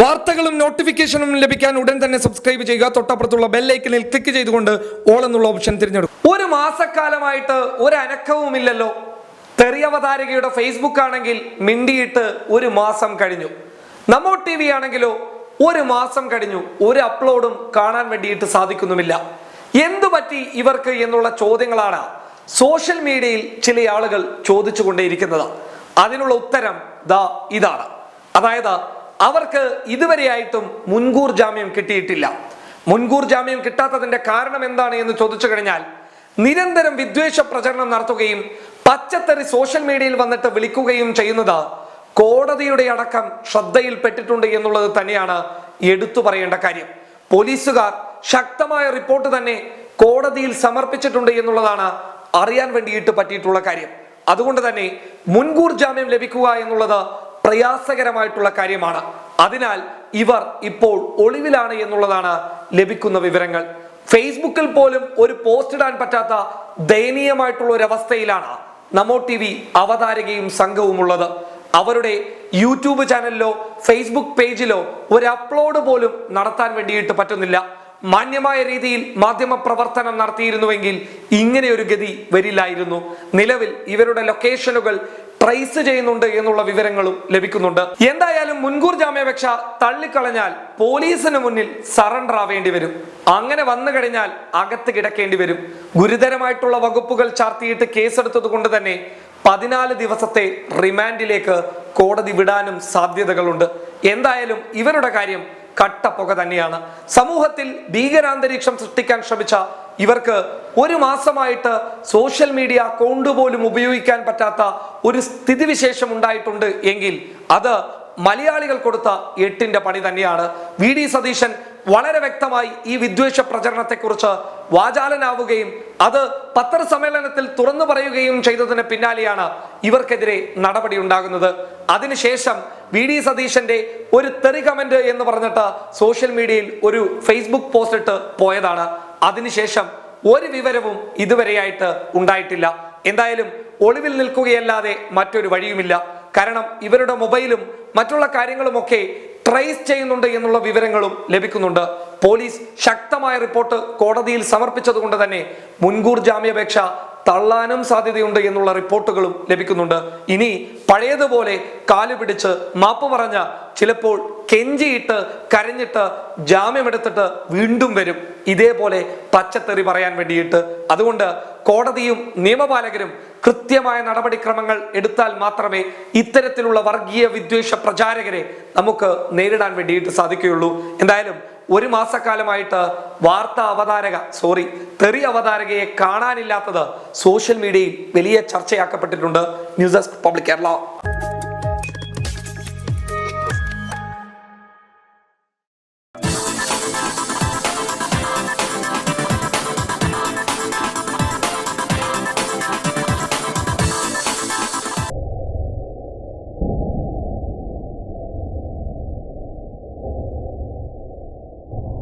വാർത്തകളും നോട്ടിഫിക്കേഷനും ലഭിക്കാൻ ഉടൻ തന്നെ സബ്സ്ക്രൈബ് ചെയ്യുക. തൊട്ടപ്പുറത്തുള്ള ബെല്ലൈക്കനിൽ ക്ലിക്ക് ചെയ്തുകൊണ്ട് ഓൾ എന്നുള്ള ഓപ്ഷൻ തിരഞ്ഞെടുക്കും ഒരു മാസക്കാലമായിട്ട് ഒരു അനക്കവുമില്ലല്ലോ. തെറിയവതാരകയുടെ ഫേസ്ബുക്ക് ആണെങ്കിൽ മിണ്ടിയിട്ട് ഒരു മാസം കഴിഞ്ഞു. നമ്മോ ടി വി ആണെങ്കിലോ ഒരു മാസം കഴിഞ്ഞു. ഒരു അപ്ലോഡും കാണാൻ വേണ്ടിയിട്ട് സാധിക്കുന്നുമില്ല. എന്തു പറ്റി ഇവർക്ക് എന്നുള്ള ചോദ്യങ്ങളാണ് സോഷ്യൽ മീഡിയയിൽ ചില ആളുകൾ ചോദിച്ചുകൊണ്ടേയിരിക്കുന്നത്. അതിനുള്ള ഉത്തരം ദാ ഇതാണ്. അതായത് അവർക്ക് ഇതുവരെയായിട്ടും മുൻകൂർ ജാമ്യം കിട്ടിയിട്ടില്ല. മുൻകൂർ ജാമ്യം കിട്ടാത്തതിന്റെ കാരണം എന്താണ് എന്ന് ചോദിച്ചു കഴിഞ്ഞാൽ നിരന്തരം വിദ്വേഷ പ്രചരണം നടത്തുകയും പച്ചത്തറി സോഷ്യൽ മീഡിയയിൽ വന്നിട്ട് വിളിക്കുകയും ചെയ്യുന്നത് കോടതിയുടെ അടക്കം ശ്രദ്ധയിൽപ്പെട്ടിട്ടുണ്ട് എന്നുള്ളത് തന്നെയാണ് എടുത്തു പറയേണ്ട കാര്യം. പോലീസുകാർ ശക്തമായ റിപ്പോർട്ട് തന്നെ കോടതിയിൽ സമർപ്പിച്ചിട്ടുണ്ട് എന്നുള്ളതാണ് അറിയാൻ വേണ്ടിയിട്ട് പറ്റിയിട്ടുള്ള കാര്യം. അതുകൊണ്ട് തന്നെ മുൻകൂർ ജാമ്യം ലഭിക്കുക എന്നുള്ളത് പ്രയാസകരമായിട്ടുള്ള കാര്യമാണ്. അതിനാൽ ഇവർ ഇപ്പോൾ ഒളിവിലാണ് എന്നുള്ളതാണ് ലഭിക്കുന്ന വിവരങ്ങൾ. ഫേസ്ബുക്കിൽ പോലും ഒരു പോസ്റ്റ് ഇടാൻ പറ്റാത്ത ദയനീയമായിട്ടുള്ള ഒരു അവസ്ഥയിലാണ് നമോ ടി വി അവതാരകയും സംഘവും ഉള്ളത്. അവരുടെ യൂട്യൂബ് ചാനലിലോ ഫേസ്ബുക്ക് പേജിലോ ഒരു അപ്ലോഡ് പോലും നടത്താൻ വേണ്ടിയിട്ട് പറ്റുന്നില്ല. മാന്യമായ രീതിയിൽ മാധ്യമ പ്രവർത്തനം നടത്തിയിരുന്നുവെങ്കിൽ ഇങ്ങനെ ഒരു ഗതി വരില്ലായിരുന്നു. നിലവിൽ ഇവരുടെ ലൊക്കേഷനുകൾ ട്രേസ് ചെയ്യുന്നുണ്ട് എന്നുള്ള വിവരങ്ങളും ലഭിക്കുന്നുണ്ട്. എന്തായാലും മുൻകൂർ ജാമ്യാപേക്ഷ തള്ളിക്കളഞ്ഞാൽ പോലീസിന് മുന്നിൽ സറണ്ടർ ആവേണ്ടി വരും. അങ്ങനെ വന്നു കഴിഞ്ഞാൽ അകത്ത് കിടക്കേണ്ടി വരും. ഗുരുതരമായിട്ടുള്ള വകുപ്പുകൾ ചാർത്തിയിട്ട് കേസെടുത്തത് കൊണ്ട് തന്നെ പതിനാല് ദിവസത്തെ റിമാൻഡിലേക്ക് കോടതി വിടാനും സാധ്യതകളുണ്ട്. എന്തായാലും ഇവരുടെ കാര്യം കട്ടപ്പുക തന്നെയാണ്. സമൂഹത്തിൽ ഭീകരാന്തരീക്ഷം സൃഷ്ടിക്കാൻ ശ്രമിച്ച ഇവർക്ക് ഒരു മാസമായിട്ട് സോഷ്യൽ മീഡിയ അക്കൗണ്ട് പോലും ഉപയോഗിക്കാൻ പറ്റാത്ത ഒരു സ്ഥിതിവിശേഷം ഉണ്ടായിട്ടുണ്ട് എങ്കിൽ അത് മലയാളികൾ കൊടുത്ത എട്ടിന്റെ പണി തന്നെയാണ്. വി ഡി സതീശൻ വളരെ വ്യക്തമായി ഈ വിദ്വേഷ പ്രചരണത്തെക്കുറിച്ച് വാചാലനാവുകയും അത് പത്രസമ്മേളനത്തിൽ തുറന്നു പറയുകയും ചെയ്തതിന് പിന്നാലെയാണ് ഇവർക്കെതിരെ നടപടി ഉണ്ടാകുന്നത്. അതിനുശേഷം വി ഡി സതീശന്റെ ഒരു തെറി കമന്റ് എന്ന് പറഞ്ഞിട്ട് സോഷ്യൽ മീഡിയയിൽ ഒരു ഫേസ്ബുക്ക് പോസ്റ്റ് ഇട്ട് പോയതാണ്. അതിനുശേഷം ഒരു വിവരവും ഇതുവരെയായിട്ട് ഉണ്ടായിട്ടില്ല. എന്തായാലും ഒളിവിൽ നിൽക്കുകയല്ലാതെ മറ്റൊരു വഴിയുമില്ല. കാരണം ഇവരുടെ മൊബൈലും മറ്റുള്ള കാര്യങ്ങളുമൊക്കെ ട്രേസ് ചെയ്യുന്നുണ്ട് എന്നുള്ള വിവരങ്ങളും ലഭിക്കുന്നുണ്ട്. പോലീസ് ശക്തമായ റിപ്പോർട്ട് കോടതിയിൽ സമർപ്പിച്ചതുകൊണ്ട് തന്നെ മുൻകൂർ ജാമ്യാപേക്ഷ തള്ളാനും സാധ്യതയുണ്ട് എന്നുള്ള റിപ്പോർട്ടുകളും ലഭിക്കുന്നുണ്ട്. ഇനി പഴയതുപോലെ കാലുപിടിച്ച് മാപ്പ് പറഞ്ഞ ചിലപ്പോൾ കെഞ്ചിയിട്ട് കരഞ്ഞിട്ട് ജാമ്യമെടുത്തിട്ട് വീണ്ടും വരും. ഇതേപോലെ പച്ചത്തെറി പറയാൻ വേണ്ടിയിട്ട്. അതുകൊണ്ട് കോടതിയും നിയമപാലകരും കൃത്യമായ നടപടിക്രമങ്ങൾ എടുത്താൽ മാത്രമേ ഇത്തരത്തിലുള്ള വർഗീയ വിദ്വേഷ പ്രചാരകരെ നമുക്ക് നേരിടാൻ വേണ്ടിയിട്ട് സാധിക്കുകയുള്ളൂ. എന്തായാലും ഒരു മാസക്കാലമായിട്ട് വാർത്താ അവതാരക സോറി തെറി അവതാരകയെ കാണാനില്ലാത്തത് സോഷ്യൽ മീഡിയയിൽ വലിയ ചർച്ചയാക്കപ്പെട്ടിട്ടുണ്ട്. News desk public Kerala.